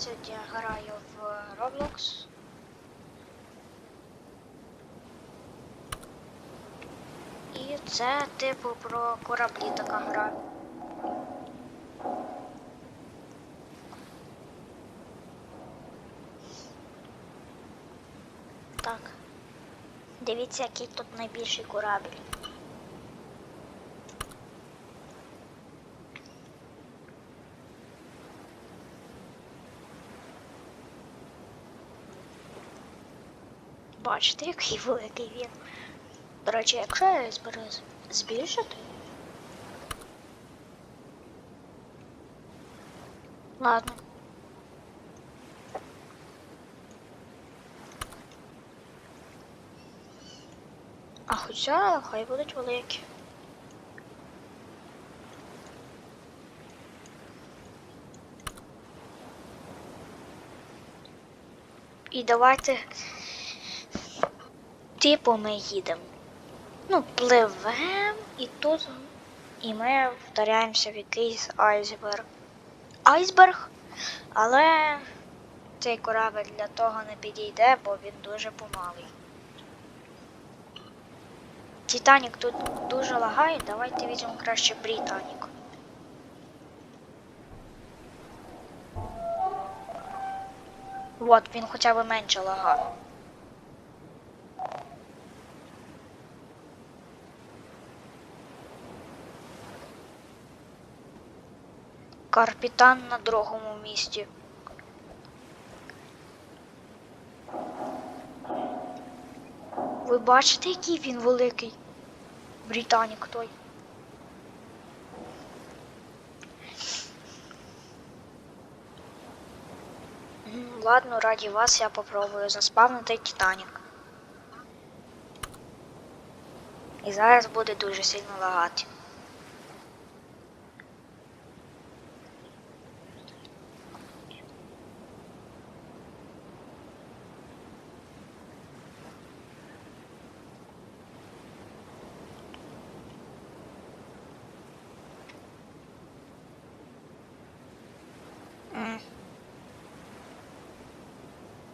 сьогодні граю в Roblox. І це типу про кораблі така гра. Так. Дивіться, який тут найбільший корабль. Бачите, який великий він. До речі, якщо я зберу збільшити. Ладно. А хоча хай будуть великі. І давайте типу ми їдемо. Ну, пливемо і тут. І ми вдаряємося в якийсь айсберг. Айсберг, але цей корабель для того не підійде, бо він дуже помалий. Титанік тут дуже лагає, давайте візьмемо краще Британік. Вот, він хоча б менше лагає. Карпітан на другому місці. Ви бачите, який він великий? Британік той. Ладно, раді вас я попробую заспавнити Титанік. І зараз буде дуже сильно лагати.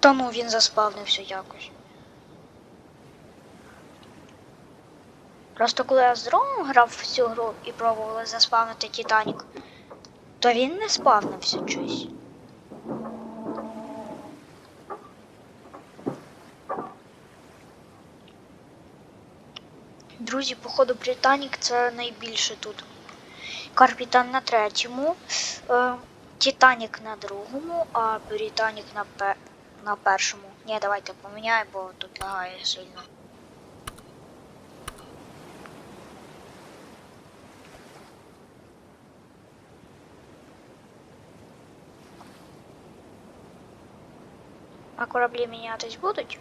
Та ну він заспавнився якось. Просто коли я з другом грав в цю гру і пробували заспавнити Титанік, то він не спавнився щось. Друзі, походу Британік це найбільше тут. Карпітан на третьому, е, Титанік на другому, а Британік на, пе- на першому. Ні, давайте поміняємо, бо тут лагає сильно. А кораблі мінятись будуть?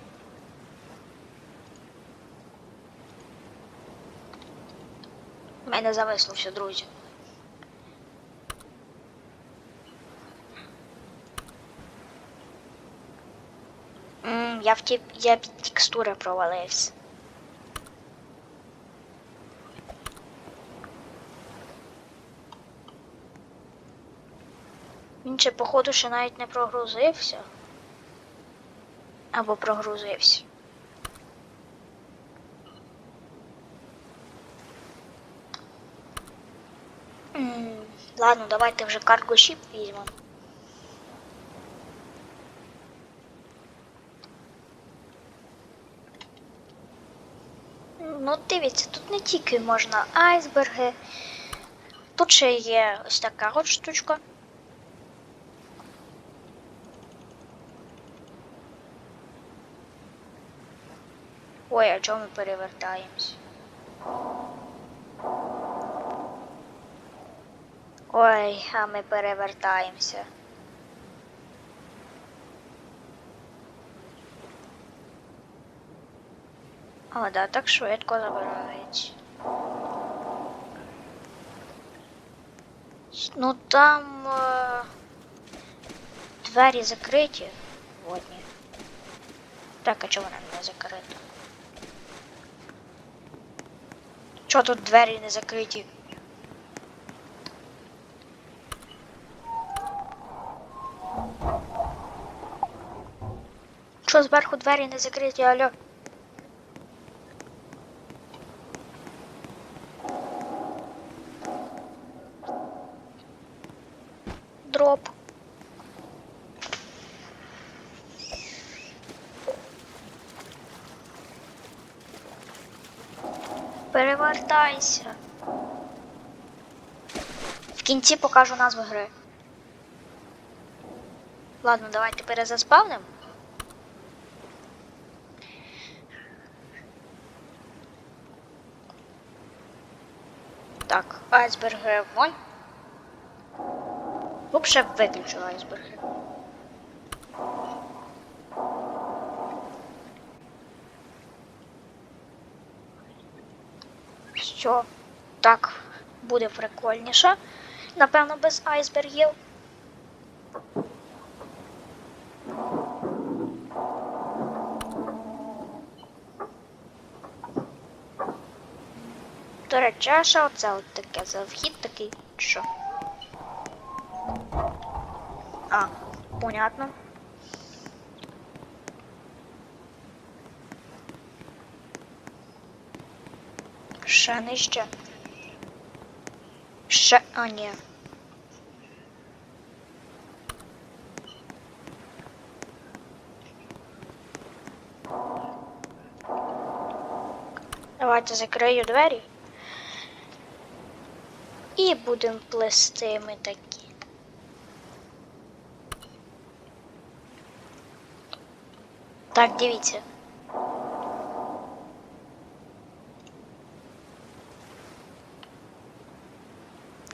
У мене зависло все, друзі. М, я в ті... я під текстури провалився. Він ще, походу, ще навіть не прогрузився. Або прогрузився. М, Ладно, давайте вже карго шіп візьмемо. Ну, дивіться, тут не тільки можна айсберги. Тут ще є ось така от штучка. Ой, а чому ми перевертаємось? Ой, а ми перевертаємося. О, да, так швидко забирається. Ну там е, двері закриті водні. Так, а чого вона не закрита? Чого тут двері не закриті? що зверху двері не закриті, алло. Перевертайся. В кінці покажу назву гри. Ладно, давайте перезаспавним. Так, айсберги вон. Лучше виключу айсберги. Що? Так, буде прикольніше. Напевно, без айсбергів. До речі, а що це от таке за вхід такий? Що? А, понятно. Ще нижче. Ще. А, ні. Давайте закрию двері. І будемо плести ми такі. Так, дивіться.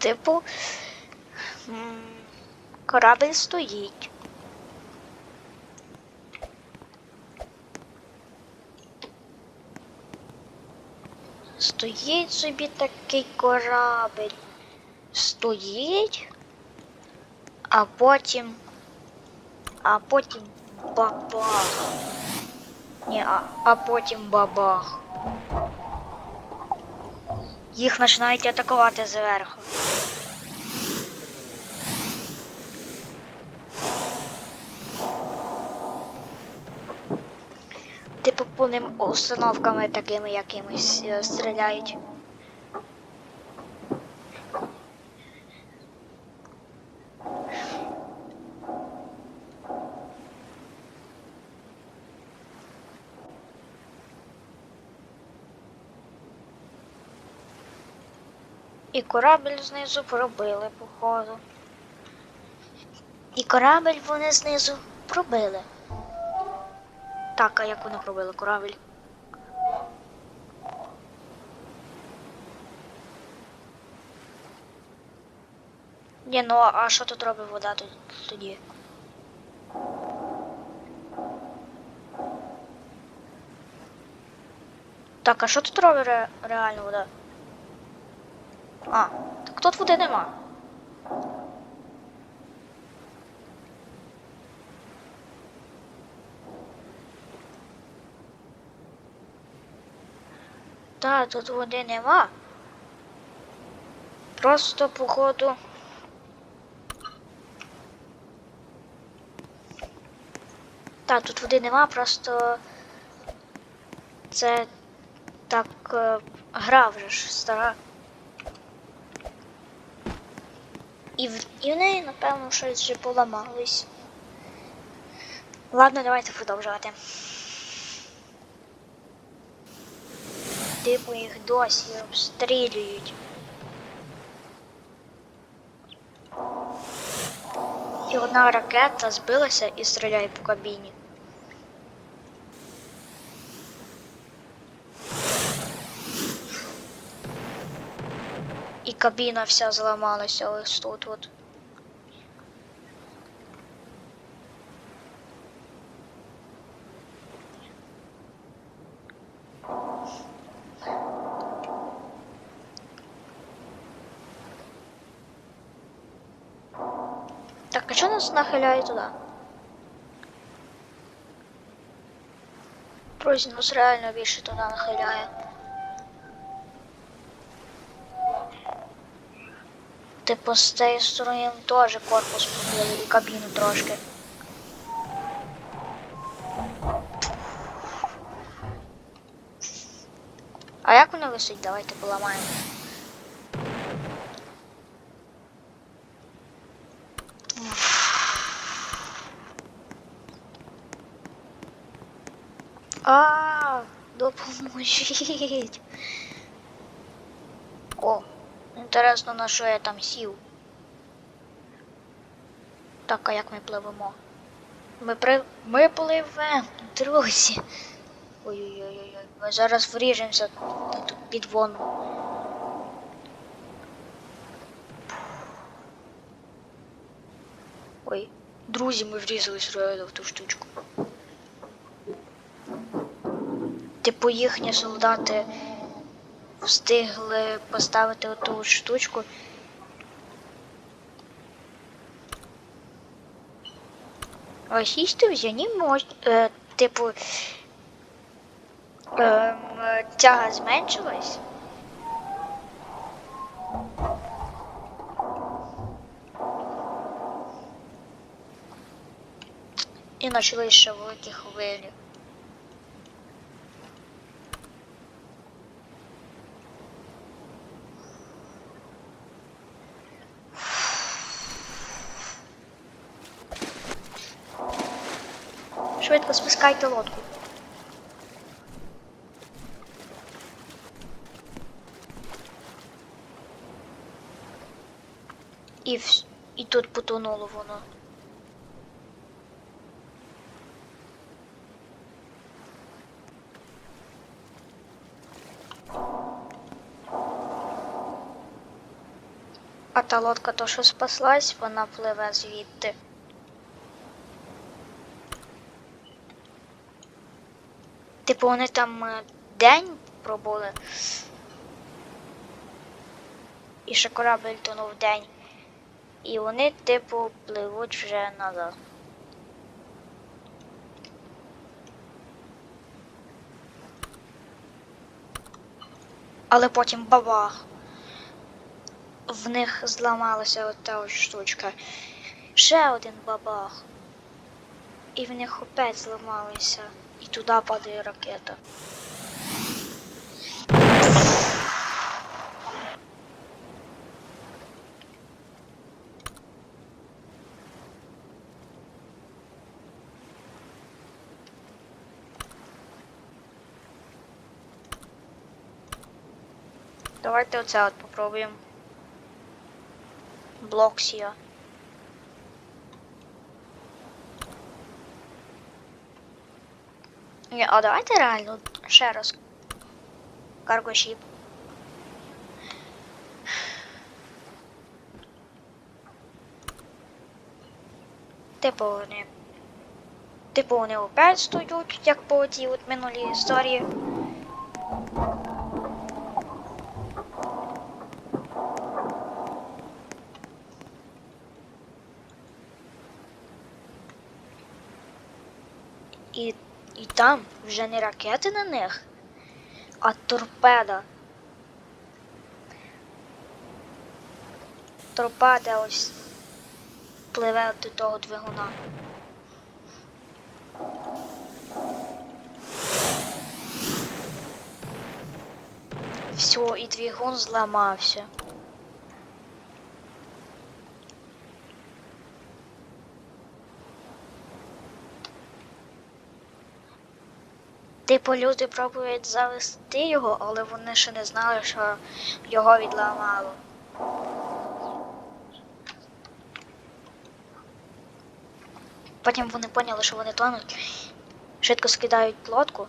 Типу, м, корабль стоїть. Стоїть собі такий корабль. Стоїть, а потім. А потім бабах. Ні, а, а потім бабах. Їх починають атакувати зверху. Типу по ним установками такими якимись е, стріляють. І корабель знизу пробили, походу. І корабель вони знизу пробили. Так, а як вони пробили корабель? Ні, ну а що тут робить вода тоді? Так, а що тут робить ре- реально вода? А, так тут води нема. Так, тут води нема. Просто походу. Так, тут води нема, просто це так е, гра вже ж стара. І в, і в неї, напевно, щось вже поламалось. Ладно, давайте продовжувати. Типу їх досі обстрілюють. І одна ракета збилася і стріляє по кабіні. І кабіна вся зламалася ось тут от. нас нахиляє туди. Друзі, нас реально більше туди нахиляє. Типу з цієї сторони теж корпус побили і кабіну трошки. А як воно висить? Давайте поламаємо. А, допоможіть. О, інтересно, на що я там сів. Так, а як ми пливемо? Ми при... Ми пливемо, друзі. Ой-ой-ой, ми зараз вріжемося під вону. Ой, друзі, ми врізались реально в ту штучку. Типу їхні солдати встигли поставити оту штучку. Російські взяні мож... Е, типу. Ем, тяга зменшилась. І почали ще великі хвилі. Швидко спускайте лодку. І, вс- і тут потонуло воно. А та лодка то, що спаслась, вона пливе звідти. Типу вони там е, день пробули. І ще корабель тонув день. І вони, типу, пливуть вже назад. Але потім бабах. В них зламалася ота ось штучка. Ще один бабах. І в них опять зламалися. І туди падає ракета. Давайте оце от попробуємо. Блоксія. Ні, а давайте реально ще раз. Каргошіп. Типу вони. Типу вони опять стоять, як по цій от минулій історії. І, і там вже не ракети на них, а торпеда. Торпеда ось пливе до того двигуна. Все, і двигун зламався. Типу люди пробують завести його, але вони ще не знали, що його відламало. Потім вони поняли, що вони тонуть, швидко скидають лодку.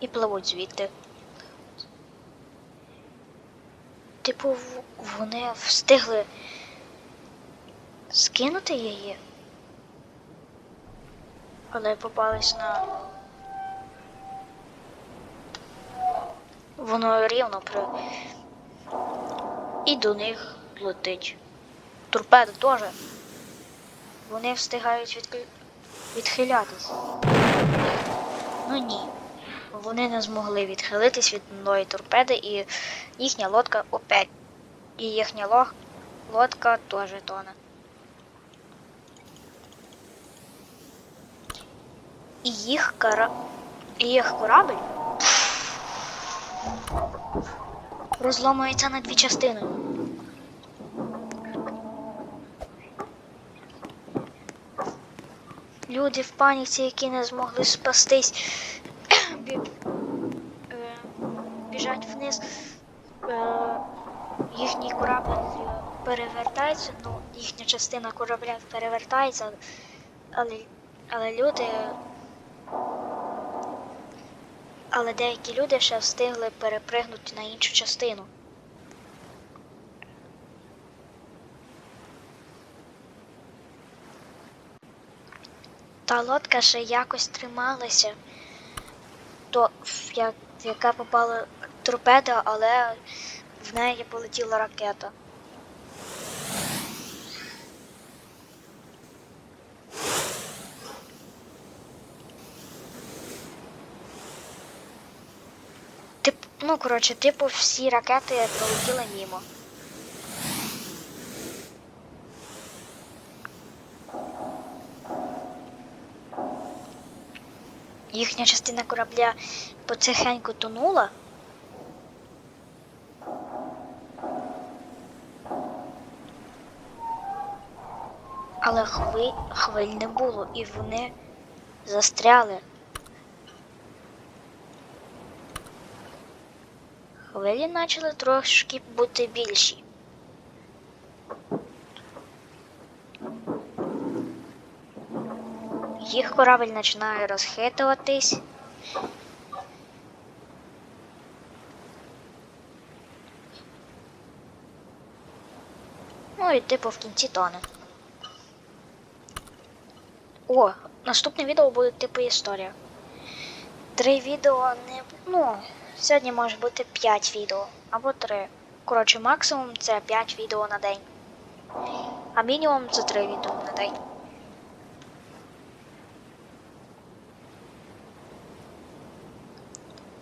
І пливуть звідти. Типу, вони встигли скинути її. Але попались на. Воно рівно при. І до них летить. Торпеда теж. Вони встигають відки... відхилятись. Ну ні. Вони не змогли відхилитись від одної торпеди і їхня лодка опять. І їхня лодка теж тоне. І їх кара... і їх корабль розломується на дві частини. Люди в паніці, які не змогли спастись, е, біжать вниз. Е, їхній корабль перевертається, ну, їхня частина корабля перевертається, але, але люди. Але деякі люди ще встигли перепригнути на іншу частину. Та лодка ще якось трималася, то в я- яка попала торпеда, але в неї полетіла ракета. Ну, коротше, типу, всі ракети пролетіли мімо. Їхня частина корабля потихеньку тонула. Але хвиль, хвиль не було, і вони застряли. Хвилі почали трошки бути більші. Їх корабель починає розхитуватись. Ну і типу в кінці тоне. О, наступне відео буде типу історія. Три відео не. Ну, сьогодні може бути 5 відео або 3. Коротше, максимум це 5 відео на день. А мінімум це 3 відео на день.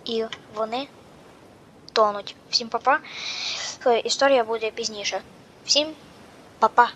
І вони тонуть. Всім па-па. Історія буде пізніше. Всім па-па.